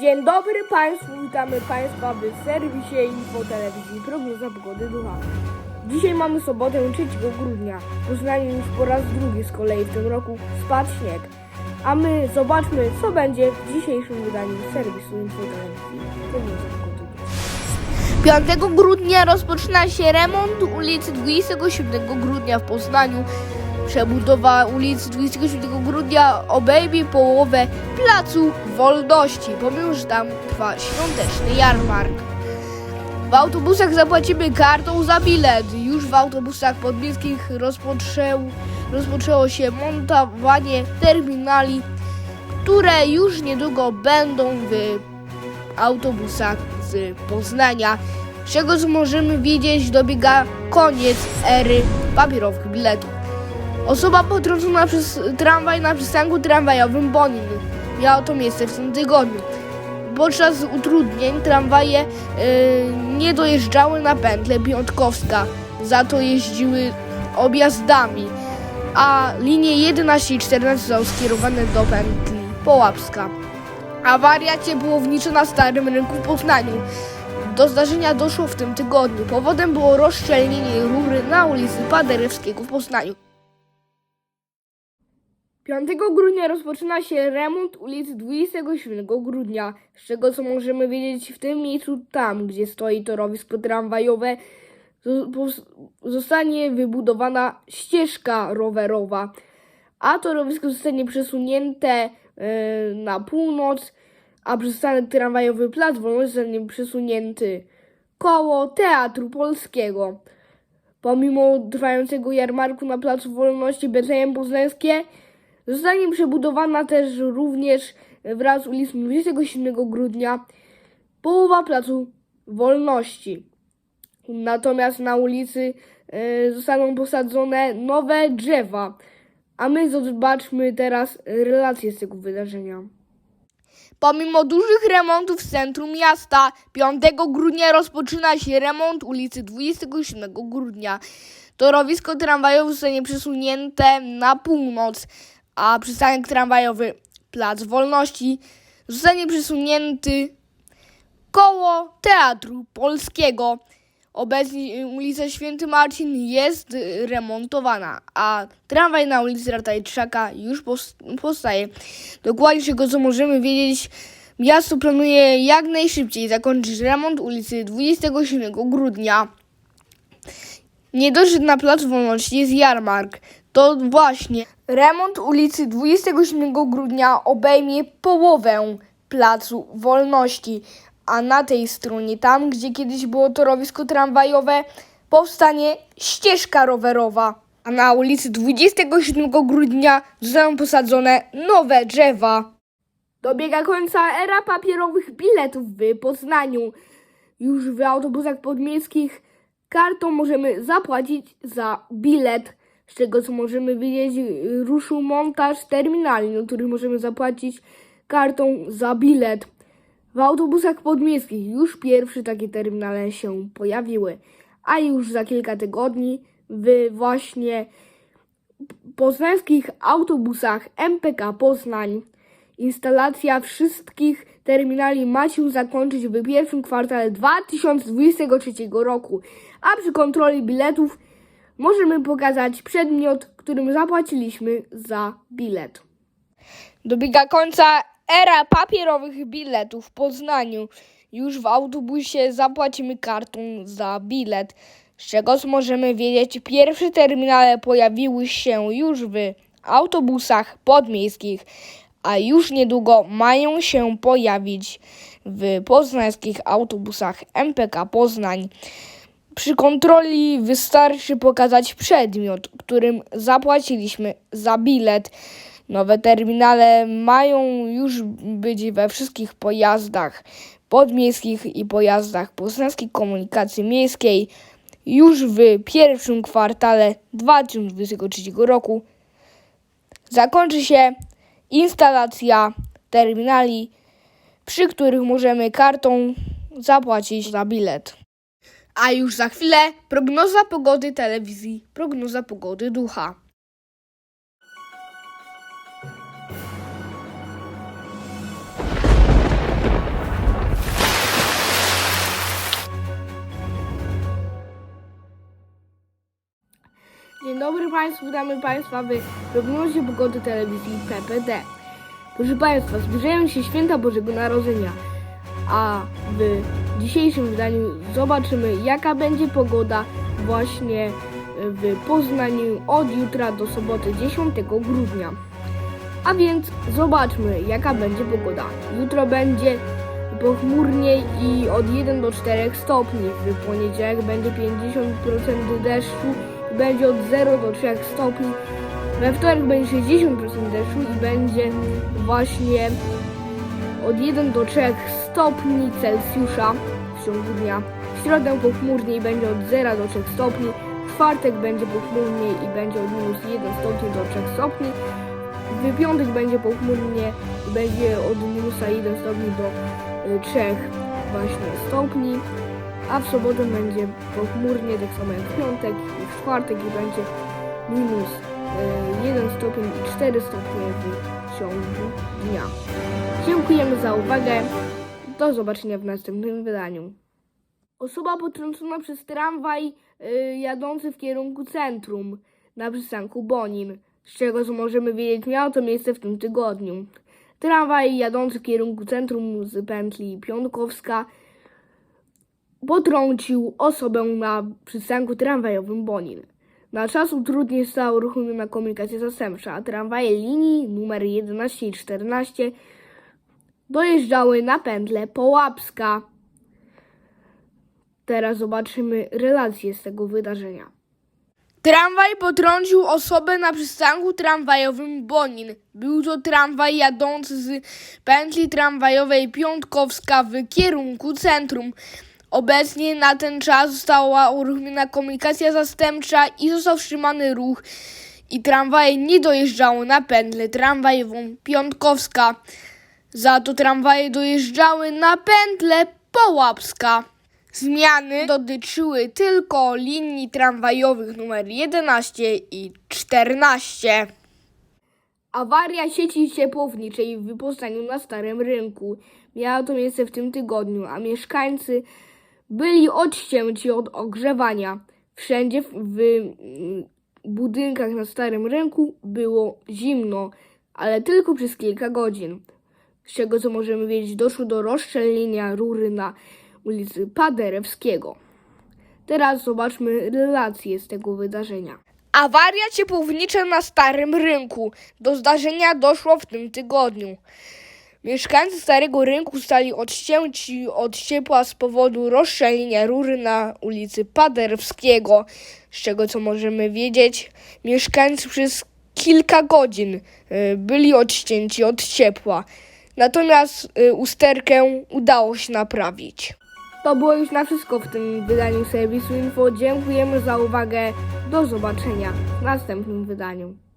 Dzień dobry Państwu, witamy Państwa w serwisie Info Telewizji Prognoza Pogody Ducha. Dzisiaj mamy sobotę 3 grudnia. W już po raz drugi z kolei w tym roku spadł śnieg. A my zobaczmy, co będzie w dzisiejszym wydaniu serwisu Info Telewizji Prognoza Pogody Ducha. 5 grudnia rozpoczyna się remont ulicy 27 grudnia w Poznaniu. Przebudowa ulicy 27 grudnia obejmie połowę Placu Wolności, pomimo że tam trwa świąteczny jarmark. W autobusach zapłacimy kartą za bilet. Już w autobusach podmiejskich rozpoczęł, rozpoczęło się montowanie terminali, które już niedługo będą w autobusach z Poznania. Z czego co możemy wiedzieć, dobiega koniec ery papierowych biletów. Osoba potrącona przez tramwaj na przystanku tramwajowym Bonin. Miało to miejsce w tym tygodniu. Podczas utrudnień tramwaje yy, nie dojeżdżały na pętlę Piątkowska, za to jeździły objazdami, a linie 11 i 14 są skierowane do pętli Połapska. Awaria ciepłownicza na Starym Rynku w Poznaniu. Do zdarzenia doszło w tym tygodniu. Powodem było rozszczelnienie rury na ulicy Paderewskiego w Poznaniu. 5 grudnia rozpoczyna się remont ulicy 27 grudnia, z czego co możemy wiedzieć w tym miejscu, tam gdzie stoi torowisko tramwajowe, zostanie wybudowana ścieżka rowerowa, a torowisko zostanie przesunięte e, na północ, a przystanek tramwajowy Plac Wolności zostanie przesunięty koło Teatru Polskiego. Pomimo trwającego jarmarku na Placu Wolności Betlejem Poznańskie, Zostanie przebudowana też również wraz z ulicą 27 grudnia połowa Placu Wolności. Natomiast na ulicy e, zostaną posadzone nowe drzewa. A my zobaczmy teraz relacje z tego wydarzenia. Pomimo dużych remontów w centrum miasta, 5 grudnia rozpoczyna się remont ulicy 27 grudnia. Torowisko tramwajowe zostanie przesunięte na północ, a przystanek tramwajowy Plac Wolności zostanie przesunięty koło Teatru Polskiego. Obecnie ulica Święty Marcin jest y, remontowana, a tramwaj na ulicy Ratajczaka już powstaje. Dokładnie czego co możemy wiedzieć, miasto planuje jak najszybciej zakończyć remont ulicy 27 grudnia. Nie dość, na Placu Wolności jest jarmark, to właśnie remont ulicy 27 grudnia obejmie połowę Placu Wolności, a na tej stronie, tam gdzie kiedyś było torowisko tramwajowe, powstanie ścieżka rowerowa, a na ulicy 27 grudnia zostaną posadzone nowe drzewa. Dobiega końca era papierowych biletów w Poznaniu. Już w autobusach podmiejskich kartą możemy zapłacić za bilet. Z czego co możemy wiedzieć, ruszył montaż terminali, na których możemy zapłacić kartą za bilet. W autobusach podmiejskich już pierwsze takie terminale się pojawiły, a już za kilka tygodni w właśnie poznańskich autobusach MPK Poznań instalacja wszystkich terminali ma się zakończyć w pierwszym kwartale 2023 roku, a przy kontroli biletów możemy pokazać przedmiot, którym zapłaciliśmy za bilet. Dobiega końca era papierowych biletów w Poznaniu. Już w autobusie zapłacimy kartą za bilet. Z czego możemy wiedzieć, pierwsze terminale pojawiły się już w autobusach podmiejskich, a już niedługo mają się pojawić w poznańskich autobusach MPK Poznań. Przy kontroli wystarczy pokazać przedmiot, którym zapłaciliśmy za bilet. Nowe terminale mają już być we wszystkich pojazdach podmiejskich i pojazdach poznańskiej komunikacji miejskiej już w pierwszym kwartale 2023 roku. Zakończy się instalacja terminali przy których możemy kartą zapłacić za bilet. A już za chwilę prognoza pogody telewizji, prognoza pogody ducha. Dzień dobry Państwu, witamy Państwa w prognozie pogody telewizji PPD. Proszę Państwa, zbliżają się święta Bożego Narodzenia, a w dzisiejszym wydaniu zobaczymy jaka będzie pogoda właśnie w Poznaniu od jutra do soboty 10 grudnia. A więc zobaczmy jaka będzie pogoda. Jutro będzie pochmurnie i od 1 do 4 stopni. W poniedziałek będzie 50% deszczu będzie od 0 do 3 stopni. We wtorek będzie 60% deszczu i będzie właśnie od 1 do 3 stopni Celsjusza w ciągu dnia. W środę pochmurnie i będzie od 0 do 3 stopni. W czwartek będzie pochmurnie i będzie od minus 1 stopni do 3 stopni. W piątek będzie pochmurnie i będzie od minusa 1 stopni do y, 3 właśnie stopni, a w sobotę będzie pochmurnie, tak samo jak w piątek czwartek i będzie minus y, 1 stopień i 4 stopnie w ciągu dnia. Dziękujemy za uwagę. Do zobaczenia w następnym wydaniu. Osoba potrącona przez tramwaj y, jadący w kierunku centrum na przystanku Bonin. Z czego co możemy wiedzieć, miało to miejsce w tym tygodniu. Tramwaj jadący w kierunku centrum z pętli Pionkowska potrącił osobę na przystanku tramwajowym Bonin. Na czas utrudnień została uruchomiona komunikacja zastępcza, a tramwaje linii numer 11 i 14 dojeżdżały na pętlę Połapska. Teraz zobaczymy relacje z tego wydarzenia. Tramwaj potrącił osobę na przystanku tramwajowym Bonin. Był to tramwaj jadący z pętli tramwajowej Piątkowska w kierunku centrum. Obecnie na ten czas została uruchomiona komunikacja zastępcza i został wstrzymany ruch i tramwaje nie dojeżdżały na pętlę tramwajową Piątkowska. Za to tramwaje dojeżdżały na pętlę Połapska. Zmiany dotyczyły tylko linii tramwajowych numer 11 i 14. Awaria sieci ciepłowniczej w Poznaniu na Starym Rynku miała to miejsce w tym tygodniu, a mieszkańcy byli odcięci od ogrzewania. Wszędzie w, budynkach na Starym Rynku było zimno, ale tylko przez kilka godzin. Z czego co możemy wiedzieć, doszło do rozszczelnienia rury na ulicy Paderewskiego. Teraz zobaczmy relacje z tego wydarzenia. Awaria ciepłownicza na Starym Rynku. Do zdarzenia doszło w tym tygodniu. Mieszkańcy Starego Rynku stali odcięci od ciepła z powodu rozszczelnienia rury na ulicy Paderewskiego. Z czego co możemy wiedzieć, mieszkańcy przez kilka godzin y, byli odcięci od ciepła. Natomiast y, usterkę udało się naprawić. To było już na wszystko w tym wydaniu serwisu Info. Dziękujemy za uwagę. Do zobaczenia w następnym wydaniu.